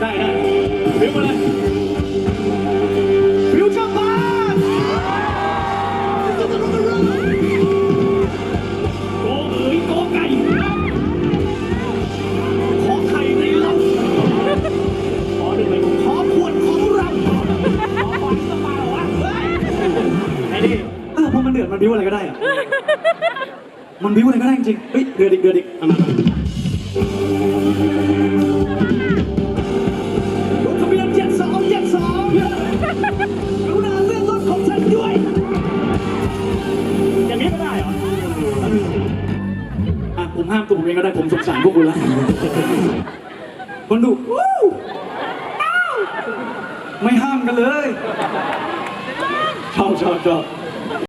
ได้ได้ฟิวมาเลยฟิวจับบ้านโเอ๋ยโไก่ขอไข่ในลำขอหนึ่งเขอขวดขอราขอขวดสปาเหรอวะไอ้นี่เออพอมันเดือดมันบิ้วอะไรก็ได้อะมันบิ้วอะไรก็ได้จริงเฮ้ยเดือดอีกเดือดอีกเอามา ผมห้ามตัวผมเองก็ได้ผมสงสารพวกคุณละคนดูวู้ไม่ห้ามกันเลยชอบชอบชอบ